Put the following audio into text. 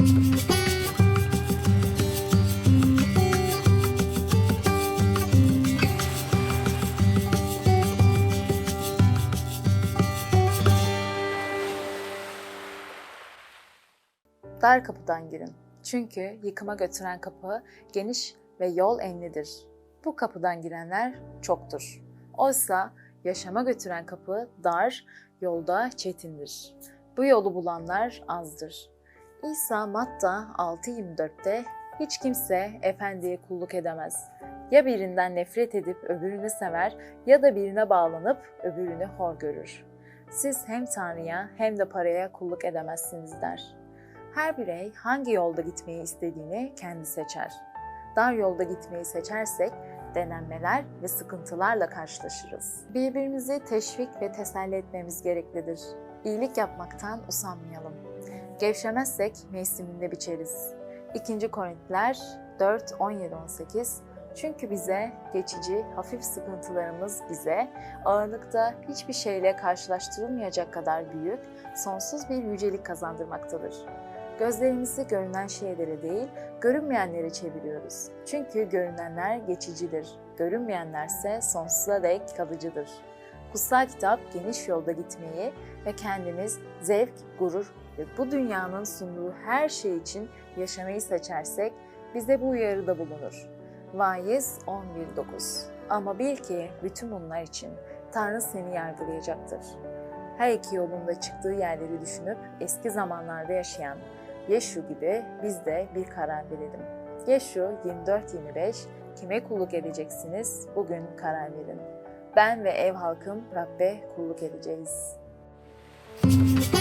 Dar kapıdan girin. Çünkü yıkıma götüren kapı geniş ve yol enlidir. Bu kapıdan girenler çoktur. Oysa yaşama götüren kapı dar, yolda çetindir. Bu yolu bulanlar azdır. İsa Matta 6.24'te hiç kimse efendiye kulluk edemez. Ya birinden nefret edip öbürünü sever ya da birine bağlanıp öbürünü hor görür. Siz hem Tanrı'ya hem de paraya kulluk edemezsiniz der. Her birey hangi yolda gitmeyi istediğini kendi seçer. Dar yolda gitmeyi seçersek denenmeler ve sıkıntılarla karşılaşırız. Birbirimizi teşvik ve teselli etmemiz gereklidir. İyilik yapmaktan usanmayalım. Gevşemezsek mevsiminde biçeriz. 2. Korintiler 4, 17, 18 Çünkü bize geçici, hafif sıkıntılarımız bize ağırlıkta hiçbir şeyle karşılaştırılmayacak kadar büyük, sonsuz bir yücelik kazandırmaktadır. Gözlerimizi görünen şeylere değil, görünmeyenlere çeviriyoruz. Çünkü görünenler geçicidir, görünmeyenlerse sonsuza dek kalıcıdır. Kutsal kitap geniş yolda gitmeyi ve kendimiz zevk, gurur ve bu dünyanın sunduğu her şey için yaşamayı seçersek bize bu uyarıda bulunur. Vaiz 11.9 Ama bil ki bütün bunlar için Tanrı seni yargılayacaktır. Her iki yolunda çıktığı yerleri düşünüp eski zamanlarda yaşayan Yeşu gibi biz de bir karar verelim. Yeşu 24-25 kime kulluk edeceksiniz bugün karar verin ben ve ev halkım Rabbe kulluk edeceğiz. Müzik